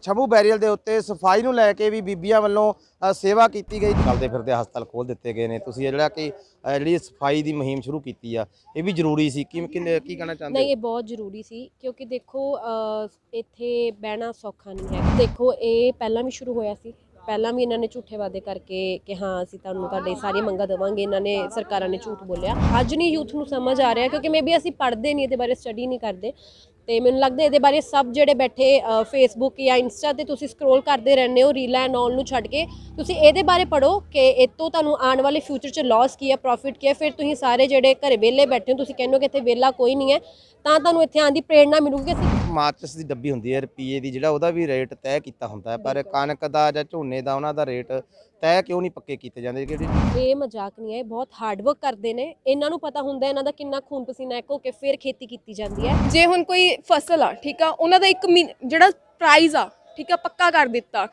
ਛਮੂ barrier ਦੇ ਉੱਤੇ ਸਫ਼ਾਈ ਨੂੰ ਲੈ ਕੇ ਵੀ ਬੀਬੀਆਂ ਵੱਲੋਂ ਸੇਵਾ ਕੀਤੀ ਗਈ। ਚੱਲਦੇ ਫਿਰਦੇ ਹਸਪਤਾਲ ਖੋਲ ਦਿੱਤੇ ਗਏ ਨੇ। ਤੁਸੀਂ ਜਿਹੜਾ ਕਿ ਜਿਹੜੀ ਸਫ਼ਾਈ ਦੀ ਮੁਹਿੰਮ ਸ਼ੁਰੂ ਕੀਤੀ ਆ, ਇਹ ਵੀ ਜ਼ਰੂਰੀ ਸੀ। ਕੀ ਕੀ ਕਹਿਣਾ ਚਾਹੁੰਦੇ ਨਹੀਂ, ਇਹ ਬਹੁਤ ਜ਼ਰੂਰੀ ਸੀ ਕਿਉਂਕਿ ਦੇਖੋ ਇੱਥੇ ਬਹਿਣਾ ਸੌਖਾ ਨਹੀਂ ਹੈ। ਦੇਖੋ, ਇਹ ਪਹਿਲਾਂ ਵੀ ਸ਼ੁਰੂ ਹੋਇਆ ਸੀ। ਪਹਿਲਾਂ ਵੀ ਇਹਨਾਂ ਨੇ ਝੂਠੇ ਵਾਅਦੇ ਕਰਕੇ ਕਿ ਹਾਂ, ਅਸੀਂ ਤੁਹਾਨੂੰ ਤੁਹਾਡੇ ਸਾਰੀਆਂ ਮੰਗਾਂ ਦੇਵਾਂਗੇ। ਇਹਨਾਂ ਨੇ ਸਰਕਾਰਾਂ ਨੇ ਝੂਠ ਬੋਲਿਆ। ਅੱਜ ਨਹੀਂ ਯੂਥ ਨੂੰ ਸਮਝ ਆ ਰਿਹਾ ਕਿਉਂਕਿ ਮੇਬੀ ਅਸੀਂ ਪੜ੍ਹਦੇ ਨਹੀਂ, ਇਹਦੇ ਬਾਰੇ ਸਟੱਡੀ ਨਹੀਂ ਕਰਦੇ। ਤੇ ਮੈਨੂੰ ਲੱਗਦਾ ਇਹਦੇ ਬਾਰੇ ਸਭ ਜਿਹੜੇ ਬੈਠੇ ਫੇਸਬੁੱਕ ਜਾਂ ਇੰਸਟਾ ਤੇ ਤੁਸੀਂ ਸਕਰੋਲ ਕਰਦੇ ਰਹਿੰਦੇ ਹੋ ਰੀਲਾਂ ਐਂਡ ਆਲ ਨੂੰ ਛੱਡ ਕੇ। ਤੁਸੀਂ ਇਹਦੇ ਬਾਰੇ ਪੜੋ ਕਿ ਇਹ ਤੋਂ ਤੁਹਾਨੂੰ ਆਉਣ ਵਾਲੇ ਫਿਊਚਰ 'ਚ ਲਾਸ ਕੀ ਹੈ ਪ੍ਰੋਫਿਟ ਕੀ ਹੈ। ਫਿਰ ਤੁਸੀਂ ਸਾਰੇ ਜਿਹੜੇ ਘਰੇ ਵਿਹਲੇ ਬੈਠੇ ਹੋ ਤੁਸੀਂ ਕਹਿੰਦੇ ਹੋ ਕਿ ਇੱਥੇ ਵਿਹਲਾ ਕੋਈ ਨਹੀਂ ਹੈ। ਤਾਂ ਤੁਹਾਨੂੰ ਇੱਥੇ ਆਉਣ ਦੀ ਪ੍ਰੇਰਣਾ ਮਿਲੂਗੀ ਕਿ ਅਸੀਂ। ਮਾਚਸ ਦੀ ਡੱਬੀ ਹੁੰਦੀ ਹੈ ਰੁਪਈਏ ਦੀ ਜਿਹੜਾ ਉਹਦਾ ਵੀ ਰੇਟ ਤੈਅ ਕੀਤਾ ਹੁੰਦਾ ਹੈ। ਪਰ ਕਣਕ ਦਾ ਜਾਂ ਝੋਨੇ ਦਾ ਉਹਨਾਂ ਦਾ ਰੇਟ ਤੈਅ ਕਿਉਂ ਨਹੀਂ ਪੱਕੇ ਕੀਤੇ ਜਾਂਦੇ ਜਿਹੜੇ? ਇਹ ਮਜ਼ਾਕ ਨਹੀਂ ਹੈ ਇਹ ਬਹੁਤ ਹਾਰਡ ਵਰਕ ਕਰਦੇ ਨੇ। ਇਹਨਾਂ ਨੂੰ ਪਤਾ ਹੁੰਦਾ ਇਹਨਾਂ ਦਾ ਕਿੰਨਾ ਖੂਨ ਪਸੀਨਾ ਇੱਕ ਹੋ ਕੇ ਫਿਰ ਖੇਤੀ ਕੀਤੀ ਜਾਂਦੀ ਹੈ। ਜੇ ਹੁਣ ਕੋਈ ਫਸਲ ਆ ਠੀਕ ਆ ਉਹਨਾਂ ਦਾ ਇੱਕ ਜਿਹੜਾ ਪ੍ਰਾਈਜ਼ ਆ ਠੀਕ ਆ ਪੱਕਾ ਕਰ ਦਿੱਤਾ।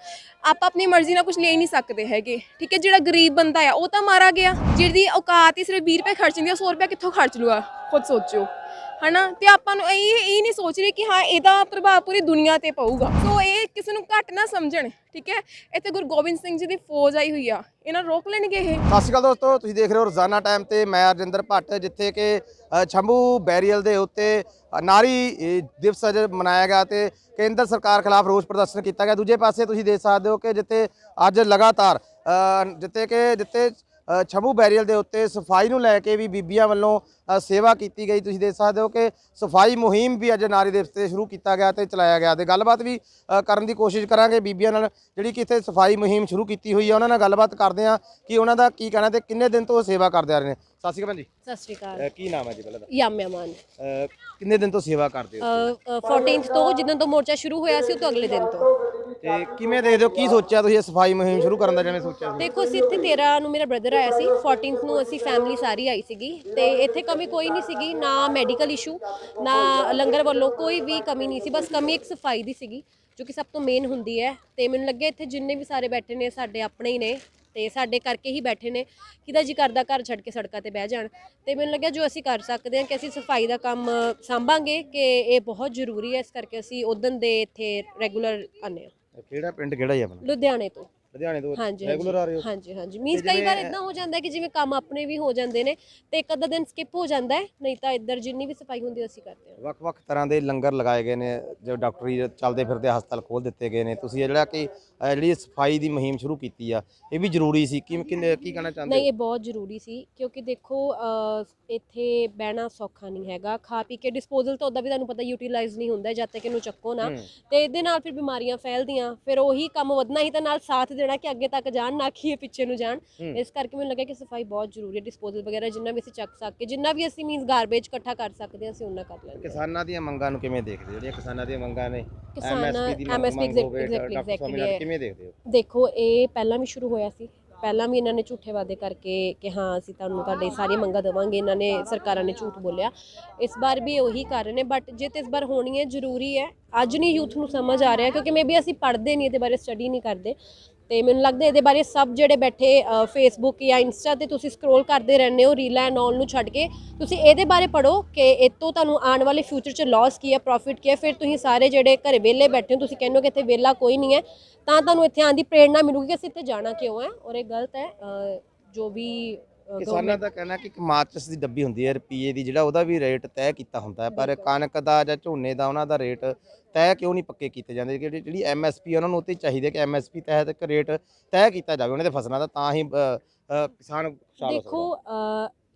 ਆਪਾਂ ਆਪਣੀ ਮਰਜ਼ੀ ਨਾਲ ਕੁਝ ਲੈ ਹੀ ਨਹੀਂ ਸਕਦੇ ਹੈਗੇ ਠੀਕ ਹੈ ਜਿਹੜਾ ਗਰੀਬ ਬੰਦਾ ਆ ਉਹ ਤਾਂ ਮਾਰਾ ਗਿਆ। ਜਿਹਦੀ ਔਕਾਤ ਹੀ ਸਿਰਫ 20 ਰੁਪਏ ਖਰਚਣ ਦੀ 100 ਰੁਪਏ ਕਿੱਥੋਂ ਖਰਚ ਲੂਗਾ? ਖੁਦ ਸੋਚੋ ਹਨਾ? ਤੇ ਆਪਾਂ ਨੂੰ ਇਹ ਇਹ ਨਹੀਂ ਸੋਚ ਰਹੇ ਕਿ ਹਾਂ ਇਹਦਾ ਪ੍ਰਭਾਵ ਪੂਰੀ ਦੁਨੀਆ ਤੇ ਪਊਗਾ। ਸੋ ਇਹ ਕਿਸੇ ਨੂੰ ਘੱਟ ਨਾ ਸਮਝਣ ਠੀਕ ਹੈ? ਇੱਥੇ ਗੁਰੂ ਗੋਬਿੰਦ ਸਿੰਘ ਜੀ ਦੀ ਫੌਜ ਆਈ ਹੋਈ ਆ। ਇਹਨਾਂ ਨੂੰ ਰੋਕ ਲੈਣਗੇ ਇਹ? ਸਤਿ ਸ਼੍ਰੀ ਅਕਾਲ ਦੋਸਤੋ ਤੁਸੀਂ ਦੇਖ ਰਹੇ ਹੋ ਰੋਜ਼ਾਨਾ ਟਾਈਮ ਤੇ ਮੈਂ ਅਰਜਿੰਦਰ ਭੱਟ ਜਿੱਥੇ ਕਿ ਅ, ਛੰਭੂ ਬੈਰੀਅਲ ਦੇ ਉੱਤੇ ਨਾਰੀ ਦਿਵਸ ਅੱਜ ਮਨਾਇਆ ਗਿਆ ਤੇ ਕੇਂਦਰ ਸਰਕਾਰ ਖਿਲਾਫ ਰੋਸ ਪ੍ਰਦਰਸ਼ਨ ਕੀਤਾ ਗਿਆ। ਦੂਜੇ ਪਾਸੇ ਤੁਸੀਂ ਦੇਖ ਸਕਦੇ ਹੋ ਕਿ ਜਿੱਥੇ ਅੱਜ ਲਗਾਤਾਰ ਜਿੱਥੇ ਕਿ ਜਿੱਥੇ ਛੰਭੂ ਬੈਰੀਅਲ ਦੇ ਉੱਤੇ ਸਫ਼ਾਈ ਨੂੰ ਲੈ ਕੇ ਵੀ ਬੀਬੀਆਂ ਵੱਲੋਂ ਸੇਵਾ ਕੀਤੀ ਗਈ। ਤੁਸੀਂ ਦੇਖ ਸਕਦੇ ਹੋ ਕਿ ਸਫ਼ਾਈ ਮੁਹਿੰਮ ਵੀ ਅੱਜ ਨਾਰੀ ਦਿਵਸ ਤੇ ਸ਼ੁਰੂ ਕੀਤਾ ਗਿਆ ਤੇ ਚਲਾਇਆ ਗਿਆ ਤੇ ਗੱਲਬਾਤ ਵੀ ਕਰਨ ਦੀ ਕੋਸ਼ਿਸ਼ ਕਰਾਂਗੇ ਬੀਬੀਆਂ ਨਾਲ ਜਿਹੜੀ ਕਿ ਇੱਥੇ ਸਫ਼ਾਈ ਮੁਹਿੰਮ ਸ਼ੁਰੂ ਕੀਤੀ ਹੋਈ ਹੈ। ਉਹਨਾਂ ਨਾਲ ਗੱਲਬਾਤ ਕਰਦੇ ਹਾਂ ਕਿ ਉਹਨਾਂ ਦਾ ਕੀ ਕਹਿਣਾ ਤੇ ਕਿੰਨੇ ਦਿਨ ਤੋਂ ਉਹ ਸੇਵਾ ਕਰਦੇ ਆ ਰਹੇ ਨੇ। ਸਤਿ ਸ਼੍ਰੀ ਅਕਾਲ ਜੀ। ਸਤਿ ਸ਼੍ਰੀ ਅਕਾਲ। ਕੀ ਨਾਮ ਹੈ ਜੀ ਪਹਿਲਾਂ ਦਾ? ਯਾਮ ਯਮਾਨ ਅ, ਕਿੰਨੇ ਦਿਨ ਤੋਂ ਸੇਵਾ ਕਰਦੇ ਹੋ 14th ਤੋਂ ਜਿੱਦਣ ਤੋਂ ਮੋਰਚਾ ਸ਼ੁਰੂ ਹੋਇਆ ਸੀ ਉਹ ਤੋਂ ਅਗਲੇ ਦਿਨ ਤੋਂ। ਤੇ ਕਿਵੇਂ ਦੇਖਦੇ ਹੋ? ਕੀ ਸੋਚਿਆ ਤੁਸੀਂ ਇਹ ਸਫ਼ਾਈ ਮੁਹਿੰਮ ਸ਼ੁਰੂ ਕਰਨ ਦਾ, ਜਿਵੇਂ ਸੋਚਿਆ ਸੀ? ਦੇਖੋ, ਅਸੀਂ ਇੱਥੇ 13 ਨੂੰ ਮੇਰਾ ਬ੍ਰਦਰ ਆਇਆ ਸੀ 14th ਨੂੰ ਅਸੀਂ ਫੈਮਿਲੀ ਸਾਰੀ ਆਈ ਸੀਗੀ ਤੇ ਇੱਥੇ ਕਮੀ ਕੋਈ ਨਹੀਂ ਸੀਗੀ, ਨਾ ਮੈਡੀਕਲ ਇਸ਼ੂ ਨਾ ਲੰਗਰ ਵੱਲੋਂ ਕੋਈ ਵੀ ਕਮੀ ਨਹੀਂ ਸੀ, ਬਸ ਕਮੀ ਇੱਕ ਸਫ਼ਾਈ ਦੀ ਸੀਗੀ, ਜੋ ਕਿ ਸਭ ਤੋਂ ਮੇਨ ਹੁੰਦੀ ਹੈ ਤੇ ਮੈਨੂੰ ਲੱਗਿਆ ਇੱਥੇ ਜਿੰਨੇ ਵੀ ਸਾਰੇ ਬੈਠੇ ਨੇ, ਸਾਡੇ ਆਪਣੇ ਹੀ ਨੇ ਤੇ ਸਾਡੇ ਕਰਕੇ ਹੀ ਬੈਠੇ ਨੇ ਕਿਦਾ ਜੀ ਕਰਦਾ ਘਰ ਛੱਡ ਕੇ ਸੜਕਾਂ ਤੇ ਬਹਿ ਜਾਣ, ਤੇ ਮੈਨੂੰ ਲੱਗਿਆ ਜੋ ਅਸੀਂ ਕਰ ਸਕਦੇ ਹਾਂ ਕਿ ਅਸੀਂ ਸਫ਼ਾਈ ਦਾ ਕੰਮ ਸਾਂਭਾਂਗੇ ਕਿ ਇਹ ਬਹੁਤ ਜ਼ਰੂਰੀ ਹੈ, ਇਸ ਕਰਕੇ ਅਸੀਂ ਉਦੋਂ ਦੇ ਇੱਥੇ ਰੈਗੂਲਰ ਆਨੇ ਹਾਂ। ਕਿਹੜਾ ਪਿੰਡ ਕਿਹੜਾ ਹੀ ਆਪਣਾ ਲੁਧਿਆਣੇ ਤੋਂ। ਲੁਧਿਆਣੇ ਤੋਂ ਹਾਂਜੀ ਰੈਗੂਲਰ ਆ ਰਹੇ ਹੋ? ਹਾਂਜੀ ਹਾਂਜੀ। ਮੀਨਸ ਕਈ ਵਾਰ ਇਦਾਂ ਹੋ ਜਾਂਦਾ ਕਿ ਜਿਵੇਂ ਕੰਮ ਆਪਣੇ ਵੀ ਹੋ ਜਾਂਦੇ ਨੇ ਤੇ ਇੱਕ ਅੱਧਾ ਦਿਨ ਸਕਿਪ ਹੋ ਜਾਂਦਾ ਹੈ ਨਹੀਂ ਤਾਂ ਇੱਧਰ ਜਿੰਨੀ ਵੀ ਸਫ਼ਾਈ ਹੁੰਦੀ ਅਸੀਂ ਕਰਦੇ ਹਾਂ। ਵੱਖ-ਵੱਖ ਤਰ੍ਹਾਂ ਦੇ ਲੰਗਰ ਲਗਾਏ ਗਏ ਨੇ ਜੋ ਡਾਕਟਰੀ ਚੱਲਦੇ ਫਿਰਦੇ ਹਸਪਤਾਲ ਖੋਲ ਦਿੱਤੇ ਗਏ ਨੇ। ਤੁਸੀਂ ਇਹ ਜਿਹੜਾ ਕਿ ਜਿਹੜੀ ਸਫ਼ਾਈ ਦੀ ਮੁਹਿੰਮ ਸ਼ੁਰੂ ਕੀਤੀ ਆ ਇਹ ਵੀ ਜ਼ਰੂਰੀ ਸੀ? ਕੀ ਕਿੰਨੇ- ਕੀ ਕਹਿਣਾ ਚਾਹੁੰਦੇ ਨਹੀਂ ਹੋ? ਇਹ ਬਹੁਤ ਜ਼ਰੂਰੀ ਸੀ ਕਿਉਂਕਿ ਦੇਖੋ ਅਹ, ਇੱਥੇ ਬਹਿਣਾ ਸੌਖਾ ਨਹੀਂ ਹੈਗਾ। ਖਾ ਪੀ ਕੇ ਡਿਸਪੋਜ਼ਲ ਤਾਂ ਉਹਦਾ ਵੀ ਤੁਹਾਨੂੰ ਪਤਾ ਯੂਟਿਲਾਈਜ਼ ਨਹੀਂ ਹੁੰਦਾ ਜਦ ਤੱਕ ਇਹਨੂੰ ਚੱਕੋ ਨਾ। ਹੂੰ। ਤੇ ਇਹਦੇ ਨਾਲ ਫਿਰ ਬਿਮਾਰੀਆਂ ਫੈਲਦੀਆਂ ਫਿਰ ਉਹੀ ਕੰਮ ਵਧਣਾ ਹੀ ਤਾਂ ਨਾਲ ਸਾਥ ਦੇਣਾ ਕਿ ਅੱਗੇ ਤੱਕ ਜਾਣ ਨਾ ਕਿ ਇਹ ਪਿੱਛੇ ਨੂੰ ਜਾਣ। ਇਸ ਕਰਕੇ ਮੈਨੂੰ ਲੱਗਾ ਕਿ ਸਫ਼ਾਈ ਬਹੁਤ ਜ਼ਰੂਰੀ ਹੈ ਡਿਸਪੋਜ਼ਲ ਵਗੈਰਾ ਜਿੰਨਾ ਵੀ ਅਸੀਂ ਚੱਕ ਸਕੇ ਜਿੰਨਾ ਵੀ ਅਸੀਂ ਮੀਨਸ ਗਾਰਬੇਜ ਇਕੱਠਾ ਕਰ ਸਕਦੇ ਹਾਂ ਅਸੀਂ ਉਹਨਾਂ ਕਰ ਲੈਂਦੇ ਕਿਸਾਨਾਂ ਦੀਆਂ ਮੰਗਾਂ ਨੂੰ ਕਿਵੇਂ ਦੇਖਦੇ ਹੋ? ਜਿਹੜੀਆਂ ਕਿਸਾਨਾਂ ਦੀਆਂ ਮੰਗਾਂ ਨੇ ਕਿਸਾਨਾਂ ਸਵਾਮੀਨਾਥਨ ਹੈ। ਕਿਵੇਂ ਦੇਖਦੇ ਹੋ? ਦੇਖੋ ਇਹ ਪਹਿਲਾਂ ਵੀ ਸ਼ੁਰੂ ਹੋਇਆ ਸੀ। ਪਹਿਲਾਂ ਵੀ ਇਹਨਾਂ ਨੇ ਝੂਠੇ ਵਾਅਦੇ ਕਰਕੇ ਕਿ ਹਾਂ ਅਸੀਂ ਤੁਹਾਨੂੰ ਤੁਹਾਡੇ ਸਾਰੀਆਂ ਮੰਗਾਂ ਦੇਵਾਂਗੇ। ਇਹਨਾਂ ਨੇ ਸਰਕਾਰਾਂ ਨੇ ਝੂਠ ਬੋਲਿਆ। ਇਸ ਵਾਰ ਵੀ ਉਹੀ ਕਰ ਰਹੇ ਨੇ ਬਟ ਜੇ ਤੇ ਇਸ ਵਾਰ ਹੋਣੀ ਹੈ ਜ਼ਰੂਰੀ ਹੈ। ਅੱਜ ਨਹੀਂ ਯੂਥ ਨੂੰ ਸਮਝ ਆ ਰਿਹਾ ਕਿਉਂਕਿ ਮੇਬੀ ਅਸੀਂ ਪੜ੍ਹਦੇ ਨਹੀਂ ਇਹਦੇ ਬਾਰੇ ਸਟੱਡੀ ਨਹੀਂ ਕਰਦੇ। ਤੇ ਮੈਨੂੰ ਲੱਗਦਾ ਇਹਦੇ ਬਾਰੇ ਸਭ ਜਿਹੜੇ ਬੈਠੇ ਫੇਸਬੁੱਕ ਜਾਂ ਇੰਸਟਾ ਤੇ ਤੁਸੀਂ ਸਕਰੋਲ ਕਰਦੇ ਰਹਿੰਦੇ ਹੋ ਰੀਲਾਂ ਐਂਡ ਆਲ ਨੂੰ ਛੱਡ ਕੇ। ਤੁਸੀਂ ਇਹਦੇ ਬਾਰੇ ਪੜੋ ਕਿ ਇਹ ਤੋਂ ਤੁਹਾਨੂੰ ਆਉਣ ਵਾਲੇ ਫਿਊਚਰ 'ਚ ਲਾਸ ਕੀ ਹੈ ਪ੍ਰੋਫਿਟ ਕੀ ਹੈ। ਫਿਰ ਤੁਸੀਂ ਸਾਰੇ ਜਿਹੜੇ ਘਰੇ ਵਿਹਲੇ ਬੈਠੇ ਹੋ, ਤੁਸੀਂ ਕਹਿੰਦੇ ਹੋ ਕਿ ਇੱਥੇ ਵਿਹਲਾ ਕੋਈ ਨਹੀਂ ਹੈ। ਤਾਂ ਤੁਹਾਨੂੰ ਇੱਥੇ ਆਉਣ ਦੀ ਪ੍ਰੇਰਣਾ ਮਿਲੂਗੀ ਕਿ ਅਸੀਂ ਇੱਥੇ ਜਾਣਾ ਕਿਉਂ ਹੈ। ਔਰ ਇਹ ਗਲਤ ਹੈ ਜੋ ਵੀ ਕਿਸਾਨਾਂ ਦਾ ਕਹਿਣਾ ਕਿ ਇੱਕ ਮਾਚਸ ਦੀ ਡੱਬੀ ਹੁੰਦੀ ਹੈ ਰੁਪਈਏ ਦੀ ਜਿਹੜਾ ਉਹਦਾ ਵੀ ਰੇਟ ਤੈਅ ਕੀਤਾ ਹੁੰਦਾ ਹੈ ਪਰ ਕਣਕ ਦਾ ਜਾਂ ਝੋਨੇ ਦਾ ਉਹਨਾਂ ਦਾ ਰੇਟ ਤੈਅ ਕਿਉਂ ਨਹੀਂ ਪੱਕੇ ਕੀਤੇ ਜਾਂਦੇ? ਜਿਹੜੀ ਜਿਹੜੀ ਐਮਐਸਪੀ ਉਹਨਾਂ ਨੂੰ ਉੱਤੇ ਚਾਹੀਦੇ ਕਿ ਐਮਐਸਪੀ ਤਹਿਤ ਇੱਕ ਰੇਟ ਤੈਅ ਕੀਤਾ ਜਾਵੇ ਉਹਨਾਂ ਦੇ ਫਸਲਾਂ ਦਾ ਤਾਂ ਹੀ ਅ, ਅ, ਕਿਸਾਨ ਖੁਸ਼ਹਾਲ ਹੋ ਦੇਖੋ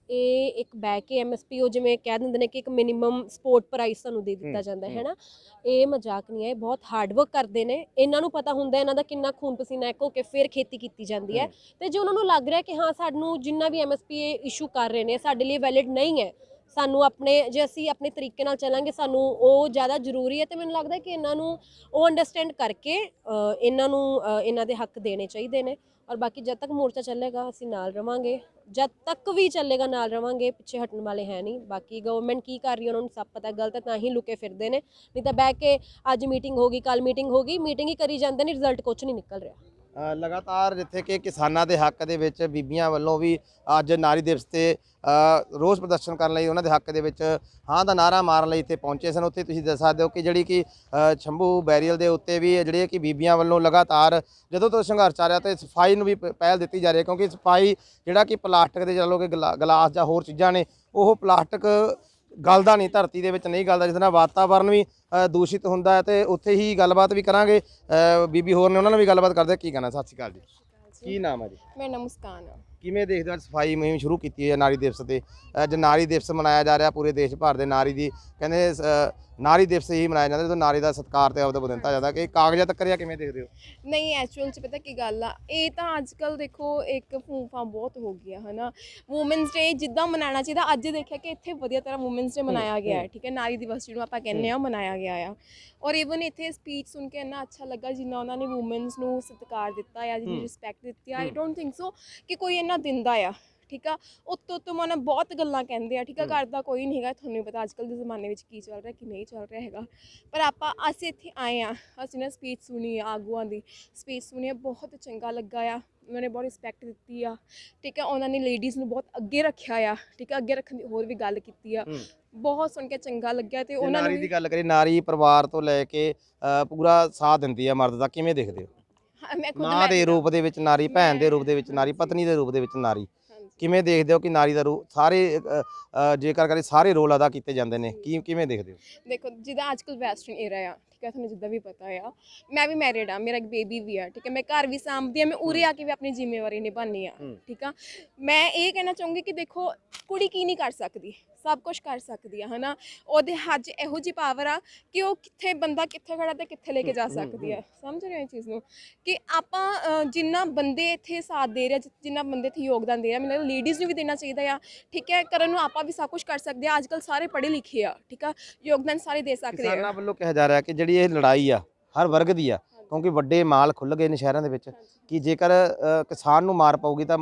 ਇਹ ਇੱਕ ਬੈ ਕੇ ਐਮਐਸਪੀ ਉਹ ਜਿਵੇਂ ਕਹਿ ਦਿੰਦੇ ਨੇ ਕਿ ਇੱਕ ਮਿਨੀਮਮ ਸਪੋਰਟ ਪ੍ਰਾਈਸ ਸਾਨੂੰ ਦੇ ਦਿੱਤਾ ਜਾਂਦਾ ਹੈ। ਨਾ ਇਹ ਮਜ਼ਾਕ ਨਹੀਂ ਹੈ ਇਹ ਬਹੁਤ ਹਾਰਡ ਵਰਕ ਕਰਦੇ ਨੇ ਇਹਨਾਂ ਨੂੰ ਪਤਾ ਹੁੰਦਾ ਇਹਨਾਂ ਦਾ ਕਿੰਨਾ ਖੂਨ ਪਸੀਨਾ ਇੱਕ ਹੋ ਕੇ ਫਿਰ ਖੇਤੀ ਕੀਤੀ ਜਾਂਦੀ ਹੈ। ਤੇ ਜੇ ਉਹਨਾਂ ਨੂੰ ਲੱਗ ਰਿਹਾ ਕਿ ਹਾਂ ਸਾਨੂੰ ਜਿੰਨਾ ਵੀ ਐਮਐਸਪੀ ਇਸ਼ੂ ਕਰ ਰਹੇ ਨੇ ਸਾਡੇ ਲਈ ਵੈਲਿਡ ਨਹੀਂ ਹੈ ਸਾਨੂੰ ਆਪਣੇ, ਜੇ ਅਸੀਂ ਆਪਣੇ ਤਰੀਕੇ ਨਾਲ ਚੱਲਾਂਗੇ, ਸਾਨੂੰ ਉਹ ਜ਼ਿਆਦਾ ਜ਼ਰੂਰੀ ਹੈ ਤੇ ਮੈਨੂੰ ਲੱਗਦਾ ਕਿ ਇਹਨਾਂ ਨੂੰ ਉਹ ਅੰਡਰਸਟੈਂਡ ਕਰਕੇ ਇਹਨਾਂ ਨੂੰ ਇਹਨਾਂ ਦੇ ਹੱਕ ਦੇਣੇ ਚਾਹੀਦੇ ਨੇ। ਔਰ ਬਾਕੀ ਜਦ ਤੱਕ ਮੋਰਚਾ ਚੱਲੇਗਾ, ਅਸੀਂ ਨਾਲ ਰਵਾਂਗੇ। ਜਦ ਤੱਕ ਵੀ ਚੱਲੇਗਾ, ਨਾਲ ਰਵਾਂਗੇ, ਪਿੱਛੇ ਹਟਣ ਵਾਲੇ ਹੈ ਨਹੀਂ। ਬਾਕੀ ਗਵਰਨਮੈਂਟ ਕੀ ਕਰ ਰਹੀ ਹੈ, ਉਹਨਾਂ ਨੂੰ ਸਭ ਪਤਾ, ਗਲਤ ਤਾਂ ਹੀ ਲੁਕੇ ਫਿਰਦੇ ਨੇ। ਨਹੀਂ ਤਾਂ ਬਹਿ ਕੇ ਅੱਜ ਮੀਟਿੰਗ ਹੋਗੀ ਕੱਲ ਮੀਟਿੰਗ ਹੋਗੀ ਮੀਟਿੰਗ ਹੀ ਕਰੀ ਜਾਂਦੇ ਨੇ ਰਿਜ਼ਲਟ ਕੁਝ ਨਹੀਂ ਨਿਕਲ ਰਿਹਾ। ਲਗਾਤਾਰ ਜਿੱਥੇ ਕਿ ਕਿਸਾਨਾਂ ਦੇ ਹੱਕ ਦੇ ਵਿੱਚ ਬੀਬੀਆਂ ਵੱਲੋਂ ਵੀ ਅੱਜ ਨਾਰੀ ਦਿਵਸ ਤੇ ਰੋਸ ਪ੍ਰਦਰਸ਼ਨ ਕਰਨ ਲਈ ਉਹਨਾਂ ਦੇ ਹੱਕ ਦੇ ਵਿੱਚ ਹਾਂ ਦਾ ਨਾਰਾ ਮਾਰਨ ਲਈ ਇੱਥੇ ਪਹੁੰਚੇ ਸਨ। ਉੱਥੇ ਤੁਸੀਂ ਦੱਸ ਸਕਦੇ ਹੋ ਕਿ ਜਿਹੜੀ ਕਿ ਅ, ਸ਼ੰਭੂ ਬੈਰੀਅਲ ਦੇ ਉੱਤੇ ਵੀ ਇਹ ਜਿਹੜੇ ਕਿ ਬੀਬੀਆਂ ਵੱਲੋਂ ਲਗਾਤਾਰ ਜਦੋਂ ਤੋਂ ਸੰਘਰਸ਼ ਆ ਰਿਹਾ ਤੇ ਸਫ਼ਾਈ ਨੂੰ ਵੀ ਪ- ਪਹਿਲ ਦਿੱਤੀ ਜਾ ਰਹੀ ਹੈ ਕਿਉਂਕਿ ਸਫ਼ਾਈ ਜਿਹੜਾ ਕਿ ਪਲਾਸਟਿਕ ਦੇ ਚਲੋ ਕਿ ਗਲਾ- ਗਲਾਸ ਜਾਂ ਹੋਰ ਚੀਜ਼ਾਂ ਨੇ ਉਹ ਪਲਾਸਟਿਕ ਗਲਦਾ ਨਹੀਂ ਧਰਤੀ ਦੇ ਵਿੱਚ ਨਹੀਂ ਗਲਦਾ ਜਿਸ ਨਾਲ ਵਾਤਾਵਰਨ ਵੀ ਦੂਸ਼ਿਤ ਹੁੰਦਾ ਹੈ ਤੇ ਉੱਥੇ ਹੀ ਗੱਲਬਾਤ ਵੀ ਕਰਾਂਗੇ। ਅ, ਬੀਬੀ ਹੋਰ ਨੇ ਉਹਨਾਂ ਨਾਲ ਵੀ ਗੱਲਬਾਤ ਕਰਦੇ ਕੀ ਕਹਿਣਾ ਸਤਿ ਸ਼੍ਰੀ ਅਕਾਲ ਜੀ। ਕੀ ਨਾਮ ਹੈ ਜੀ? ਮੇਰਾ ਨਾਮ ਮੁਸਕਾਨ ਆ। ਕਿਵੇਂ ਦੇਖਦੇ ਹੋ ਅੱਜ ਸਫ਼ਾਈ ਮੁਹਿੰਮ ਸ਼ੁਰੂ ਕੀਤੀ ਹੈ ਨਾਰੀ ਦਿਵਸ ਤੇ? ਅੱਜ ਨਾਰੀ ਦਿਵਸ ਮਨਾਇਆ ਜਾ ਰਿਹਾ ਪੂਰੇ ਦੇਸ਼ ਭਰ ਦੇ ਨਾਰੀ ਦੀ ਕਹਿੰਦੇ ਨਾਰੀ ਦਿਵਸ ਹੀ ਮਨਾਇਆ ਜਾਂਦਾ ਜਦੋਂ ਨਾਰੀ ਦਾ ਸਤਿਕਾਰ ਤੇ ਆਪਦਾ ਦਿੱਤਾ ਜਾਂਦਾ ਕਿ ਕਾਗਜ਼ਾਂ ਤੱਕ ਰਿਆ ਕਿਵੇਂ ਦੇਖਦੇ ਹੋ? ਨਹੀਂ ਐਕਚੁਅਲ ਚ ਪਤਾ ਕੀ ਗੱਲ ਆ ਇਹ ਤਾਂ ਅੱਜ ਕੱਲ ਦੇਖੋ ਇੱਕ ਫੂਫਾ ਬਹੁਤ ਹੋ ਗਿਆ ਹਨਾ? ਔਮਨਸ ਡੇ ਜਿੱਦਾਂ ਮਨਾਉਣਾ ਚਾਹੀਦਾ ਅੱਜ ਦੇਖਿਆ ਕਿ ਇੱਥੇ ਵਧੀਆ ਤਰ੍ਹਾਂ ਔਮਨਸ ਡੇ ਮਨਾਇਆ ਗਿਆ ਹੈ ਠੀਕ ਹੈ? ਨਾਰੀ ਦਿਵਸ ਜਿਹਨੂੰ ਆਪਾਂ ਕਹਿੰਦੇ ਆ ਮਨਾਇਆ ਗਿਆ ਆ। ਔਰ ਇਵਨ ਇੱਥੇ ਸਪੀਚ ਸੁਣ ਕੇ ਇੰਨਾ ਅੱਛਾ ਲੱਗਾ ਜਿੰਨਾ ਉਹਨਾਂ ਨੇ ਔਮਨਸ ਨੂੰ ਸਤਿਕਾਰ ਦਿੱਤਾ ਆ ਜਿੰਨੀ ਹੂੰ। ਰਿਸਪੈਕਟ ਦਿੱਤੀ ਆ ਆਈ। ਡੋਨਟ ਥਿੰਕ ਸੋ ਕਿ ਕੋਈ ਇੰਨਾ ਦਿੰਦਾ ਆ ਠੀਕ ਆ? ਉੱਤੋਂ ਤੋਂ ਮਨ ਬਹੁਤ ਗੱਲਾਂ ਕਹਿੰਦੇ ਆ ਠੀਕ ਆ? ਹੂੰ। ਕਰਦਾ ਕੋਈ ਨਹੀਂ ਹੈਗਾ ਤੁਹਾਨੂੰ ਪਤਾ ਅੱਜ ਕੱਲ ਦੇ ਜ਼ਮਾਨੇ ਵਿੱਚ ਕੀ ਚੱਲ ਰਿਹਾ ਕੀ ਨਹੀਂ ਚੱਲ ਰਿਹਾ ਹੈਗਾ। ਪਰ ਆਪਾਂ ਅਸੀਂ ਇੱਥੇ ਆਏ ਆ ਅਸੀਂ ਨਾ ਸਪੀਚ ਸੁਣੀ ਆ ਆਗੂਆਂ ਦੀ ਸਪੀਚ ਸੁਣੀ ਆ ਬਹੁਤ ਚੰਗਾ ਲੱਗਾ ਆ। ਉਹਨਾਂ ਨੇ ਬਹੁਤ ਰਿਸਪੈਕਟ ਦਿੱਤੀ ਆ ਠੀਕ ਹੈ ਉਹਨਾਂ ਨੇ ਲੇਡੀਜ਼ ਨੂੰ ਬਹੁਤ ਅੱਗੇ ਰੱਖਿਆ ਆ ਠੀਕ ਹੈ ਅੱਗੇ ਰੱਖਣ ਦੀ ਹੋਰ ਵੀ ਗੱਲ ਕੀਤੀ ਆ। ਬਹੁਤ ਸੁਣ ਕੇ ਚੰਗਾ ਲੱਗਿਆ ਤੇ ਉਹਨਾਂ ਨੂੰ ਨਾਰੀ ਦੀ ਗੱਲ ਕਰੀ ਨਾਰੀ ਪਰਿਵਾਰ ਤੋਂ ਲੈ ਕੇ ਪੂਰਾ ਸਾਥ ਦਿੰਦੀ ਹੈ ਮਰਦ ਦਾ ਕਿਵੇਂ ਦੇਖਦੇ ਹਾਂ, ਮੈਂ ਖੁਦ ਮੈਂ ਦੇ ਰੂਪ ਦੇ ਵਿੱਚ ਨਾਰੀ ਭੈਣ ਦੇ ਰੂਪ ਦੇ ਵਿੱਚ ਨਾਰੀ ਪਤਨੀ ਦੇ ਰੂਪ ਦੇ ਵਿੱਚ ਨਾਰੀ। ਕਿਵੇਂ ਦੇਖਦੇ ਹੋ ਕਿ ਨਾਰੀ ਦਾ ਰੂਪ ਸਾਰੇ ਅ, ਅ, ਜੇਕਰ ਕਰੇ ਸਾਰੇ ਰੋਲ ਅਦਾ ਕੀਤੇ ਜਾਂਦੇ ਨੇ ਕੀ ਕਿਵੇਂ ਦੇਖਦੇ ਹੋ? ਦੇਖੋ ਜਿੱਦਾਂ ਅੱਜ ਕੱਲ ਵੈਸਟਰਨ ਏਰਾ ਆ ਠੀਕ ਹੈ ਤੁਹਾਨੂੰ ਜਿੱਦਾਂ ਵੀ ਪਤਾ ਆ ਮੈਂ ਵੀ ਮੈਰਿਡ ਆ ਮੇਰਾ ਇੱਕ ਬੇਬੀ ਵੀ ਆ ਠੀਕ ਹੈ ਮੈਂ ਘਰ ਵੀ ਸਾਂਭਦੀ ਆ ਮੈਂ ਉਰੇ ਆ ਕੇ ਵੀ ਆਪਣੀ ਜ਼ਿੰਮੇਵਾਰੀ ਨਿਭਾਉਂਦੀ ਆ ਹੂੰ। ਠੀਕ ਆ। ਮੈਂ ਇਹ ਕਹਿਣਾ ਚਾਹੂੰਗੀ ਕਿ ਦੇਖੋ ਕੁੜੀ ਕੀ ਨਹੀਂ ਕਰ ਸਕਦੀ ਸਭ ਕੁਝ ਕਰ ਸਕਦੀ ਆ ਹਨਾ? ਉਹਦੇ 'ਚ ਇਹੋ ਜਿਹੀ ਪਾਵਰ ਆ ਕਿ ਉਹ ਕਿੱਥੇ ਬੰਦਾ ਕਿੱਥੇ ਖੜਾ ਤੇ ਕਿੱਥੇ ਲੈ ਕੇ ਜਾ ਹੂੰ, ਹੂੰ, ਸਕਦੀ ਆ ਸਮਝ ਰਹੇ ਹੋ ਇਹ ਚੀਜ਼ ਨੂੰ? ਕਿ ਆਪਾਂ ਅ, ਜਿੰਨਾ ਬੰਦੇ ਇੱਥੇ ਸਾਥ ਦੇ ਰਿਹਾ ਜਿੰਨਾ ਬੰਦੇ ਇੱਥੇ ਯੋਗਦਾਨ ਦੇ ਰਿਹਾ ਮੈਨੂੰ ਲੱਗਦਾ ਲੇਡੀਜ਼ ਨੂੰ ਵੀ ਦੇਣਾ ਚਾਹੀਦਾ ਆ। ਠੀਕ ਹੈ ਕਰਨ ਨੂੰ ਆਪਾਂ ਵੀ ਸਭ ਕੁਝ ਕਰ ਸਕਦੇ ਆ ਅੱਜ ਕੱਲ ਸਾਰੇ ਪੜ੍ਹੇ ਲਿਖੇ ਆ ਠੀਕ ਆ? ਯੋਗਦਾਨ ਸਾਰੇ ਦੇ ਸਕਦੇ ਆ। ਕਿਸਾਨਾਂ ਵੱਲੋਂ ਕਿਹਾ ਜਾ ਰਿਹਾ ਕਿ ਜਿਹੜੀ ਇਹ ਲੜਾਈ ਆ ਹਰ ਵਰਗ ਦੀ ਆ ਕਿਉਂਕਿ ਵੱਡੇ ਮਾਲ ਖੁੱਲ ਗਏ ਨੇ ਸ਼ਹਿਰਾਂ ਦੇ ਵਿੱਚ ਕਿ ਜੇਕਰ ਕਿਸਾਨ ਨੂੰ ਮਾਰ ਪਊਗੀ ਤਾਂ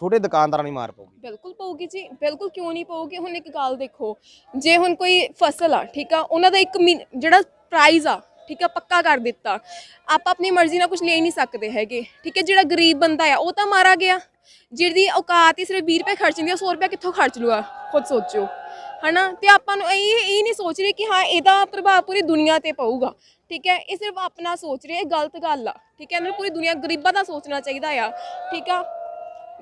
ਛੋਟੇ ਦੁਕਾਨਦਾਰਾਂ ਨੂੰ ਮਾਰ ਪਊਗੀ। ਬਿਲਕੁਲ ਪਊਗੀ ਜੀ ਬਿਲਕੁਲ ਕਿਉਂ ਨਹੀਂ ਪਊਗੀ? ਹੁਣ ਇੱਕ ਗੱਲ ਦੇਖੋ ਜੇ ਹੁਣ ਕੋਈ ਫਸਲ ਆ ਠੀਕ ਆ ਉਹਨਾਂ ਦਾ ਇੱਕ ਜਿਹੜਾ ਪ੍ਰਾਈਜ਼ ਆ ਠੀਕ ਆ ਪੱਕਾ ਕਰ ਦਿੱਤਾ। ਆਪਾਂ ਆਪਣੀ ਮਰਜ਼ੀ ਨਾਲ ਕੁਝ ਲੈ ਹੀ ਨਹੀਂ ਸਕਦੇ ਹੈਗੇ। ਠੀਕ ਹੈ ਜਿਹੜਾ ਗਰੀਬ ਬੰਦਾ ਆ ਉਹ ਤਾਂ ਮਾਰਾ ਗਿਆ। ਜਿਹਦੀ ਔਕਾਤ ਹੀ ਸਿਰਫ 20 ਰੁਪਏ ਖਰਚਣ ਦੀ ਆ, 100 ਰੁਪਏ ਕਿੱਥੋਂ ਖਰਚ ਲੂਗਾ ਖੁਦ ਸੋਚੋ ਹਨਾ? ਤੇ ਆਪਾਂ ਨੂੰ ਇਹ ਇਹ ਨਹੀਂ ਸੋਚ ਰਹੇ ਕਿ ਹਾਂ ਇਹਦਾ ਪ੍ਰਭਾਵ ਪੂਰੀ ਦੁਨੀਆ ਤੇ ਪਊਗਾ। ਠੀਕ ਹੈ ਇਹ ਸਿਰਫ ਆਪਣਾ ਸੋਚ ਰਹੇ ਇਹ ਗਲਤ ਗੱਲ ਆ। ਠੀਕ ਹੈ ਇਹਨਾਂ ਨੂੰ ਪੂਰੀ ਦੁਨੀਆ ਗਰੀਬਾਂ ਦਾ ਸੋਚਣਾ ਚਾਹੀਦਾ ਆ। ਠੀਕ ਆ?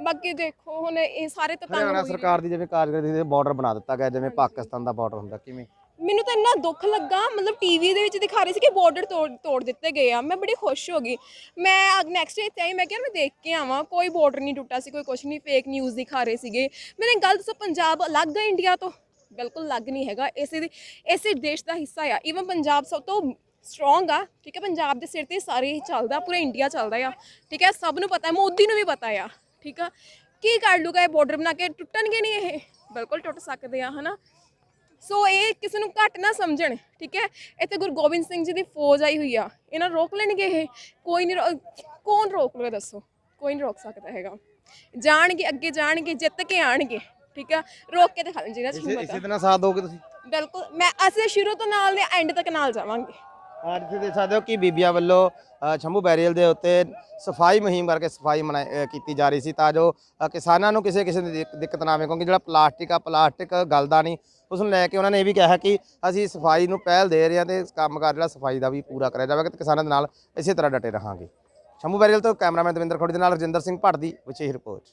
ਬਾਕੀ ਦੇਖੋ ਹੁਣ ਇਹ ਸਾਰੇ ਤਾਂ ਤੰਗ ਹਰਿਆਣਾ ਹੋ ਹੀ ਰਹੇ। ਸਰਕਾਰ ਦੀ ਜਿਵੇਂ ਕਾਰਜਕਾਰੀ ਦੇ ਬਾਰਡਰ ਬਣਾ ਦਿੱਤਾ ਗਿਆ ਜਿਵੇਂ ਪਾਕਿਸਤਾਨ ਦਾ ਬਾਰਡਰ ਹੁੰਦਾ ਕਿਵੇਂ? ਮੈਨੂੰ ਤਾਂ ਇੰਨਾ ਦੁੱਖ ਲੱਗਾ, ਮਤਲਬ ਟੀਵੀ ਦੇ ਵਿੱਚ ਦਿਖਾ ਰਹੇ ਸੀ ਕਿ ਬਾਰਡਰ ਤੋੜ ਤੋੜ ਦਿੱਤੇ ਗਏ ਆ। ਮੈਂ ਬੜੀ ਖੁਸ਼ ਹੋ ਗਈ। ਮੈਂ ਨੈਕਸਟ ਡੇ ਤੇ ਮੈਂ ਕਿਹਾ ਮੈਂ ਦੇਖ ਕੇ ਆਵਾਂ। ਕੋਈ ਬਾਰਡਰ ਨਹੀਂ ਟੁੱਟਾ ਸੀ, ਕੋਈ ਕੁਝ ਨਹੀਂ ਫੇਕ ਨਿਊਜ਼ ਦਿਖਾ ਰਹੇ ਸੀਗੇ। ਮੈंने ਗੱਲ ਦੱਸੋ, ਪੰਜਾਬ ਅਲੱਗ ਹੈ ਇੰਡੀਆ ਤੋਂ? ਬਿਲਕੁਲ ਅਲੱਗ ਨਹੀਂ ਹੈਗਾ। ਇਸੇ ਦੀ, ਇਸੇ ਦੇਸ਼ ਦਾ ਹਿੱਸਾ ਆ। ਈਵਨ ਪੰਜਾਬ ਸਭ ਤੋਂ ਸਟਰੋਂਗ ਆ। ਠੀਕ ਹੈ, ਪੰਜਾਬ ਦੇ ਸਿਰ ਤੇ ਸਾਰੇ ਹੀ ਚੱਲਦਾ, ਪੂਰਾ ਇੰਡੀਆ ਚੱਲਦਾ ਆ। ਠੀਕ ਹੈ, ਸਭ ਨੂੰ ਪਤਾ ਹੈ ਮੋਦੀ ਨੂੰ ਵੀ ਪਤਾ ਆ। ਠੀਕ ਆ? ਕੀ ਕਰ ਲੂਗਾ ਇਹ ਬਾਰਡਰ ਬਣਾ ਕੇ? ਟੁੱਟਣਗੇ ਨਹੀਂ ਇਹ? ਬਿਲਕੁਲ ਟੁੱਟ ਸਕਦੇ ਆ, ਹਨਾ? ਸੋ ਇਹ ਕਿਸੇ ਨੂੰ ਘੱਟ ਨਾ ਸਮਝਣ ਠੀਕ ਹੈ? ਇੱਥੇ ਗੁਰੂ ਗੋਬਿੰਦ ਸਿੰਘ ਜੀ ਦੀ ਫੌਜ ਆਈ ਹੋਈ ਆ। ਇਹਨਾਂ ਨੂੰ ਰੋਕ ਲੈਣਗੇ ਇਹ? ਕੋਈ ਨਹੀਂ ਕੌਣ ਰੋਕ ਲੂਗਾ ਦੱਸੋ? ਕੋਈ ਨਹੀਂ ਰੋਕ ਸਕਦਾ ਹੈਗਾ। ਜਾਣਗੇ ਅੱਗੇ ਜਾਣਗੇ ਜਿੱਤ ਕੇ ਆਣਗੇ ਠੀਕ ਆ? ਰੋਕ ਕੇ ਦਿਖਾ ਲੈਣ ਜਿਹੜਾ ਇਸੇ ਚੀਜ਼ ਇਸੇ ਦਿਨ ਸਾਥ ਦੋਗੇ ਤੁਸੀਂ? ਬਿਲਕੁਲ। ਮੈਂ ਅਸੀਂ ਸ਼ੁਰੂ ਤੋਂ ਨਾਲ ਦੇ ਐਂਡ ਤੱਕ ਨਾਲ ਜਾਵਾਂਗੇ। ਅੱਜ ਤੁਸੀਂ ਦੇਖ ਸਕਦੇ ਹੋ ਕਿ ਬੀਬੀਆਂ ਵੱਲੋਂ ਅ, ਸ਼ੰਭੂ ਬੈਰੀਅਲ ਦੇ ਉੱਤੇ ਸਫ਼ਾਈ ਮੁਹਿੰਮ ਕਰਕੇ ਸਫ਼ਾਈ ਮਨਾਈ ਅ, ਕੀਤੀ ਜਾ ਰਹੀ ਸੀ ਤਾਂ ਜੋ ਅ, ਕਿਸਾਨਾਂ ਨੂੰ ਕਿਸੇ ਕਿਸੇ ਦੀ ਦਿੱਕ- ਦਿੱਕਤ ਨਾ ਆਵੇ ਕਿਉਂਕਿ ਜਿਹੜਾ ਪਲਾਸਟਿਕ ਆ ਪਲਾਸਟਿਕ ਗਲਦਾ ਨਹੀਂ ਉਸ ਨੂੰ ਲੈ ਕੇ ਉਹਨਾਂ ਨੇ ਇਹ ਵੀ ਕਿਹਾ ਕਿ ਅਸੀਂ ਸਫ਼ਾਈ ਨੂੰ ਪਹਿਲ ਦੇ ਰਹੇ ਹਾਂ ਤੇ ਕੰਮਕਾਰ ਜਿਹੜਾ ਸਫ਼ਾਈ ਦਾ ਵੀ ਪੂਰਾ ਕਰਿਆ ਜਾਵੇਗਾ ਤੇ ਕਿਸਾਨਾਂ ਦੇ ਨਾਲ ਇਸੇ ਤਰ੍ਹਾਂ ਡਟੇ ਰਹਾਂਗੇ। ਸ਼ੰਭੂ ਬੈਰੀਅਲ ਤੋਂ ਕੈਮਰਾਮੈਨ ਦਵਿੰਦਰ ਖੋੜੀ ਦੇ ਨਾਲ ਰਜਿੰਦਰ ਸਿੰਘ ਭੱਟ ਦੀ ਵਿਸ਼ੇਸ਼ ਰਿਪੋਰਟ।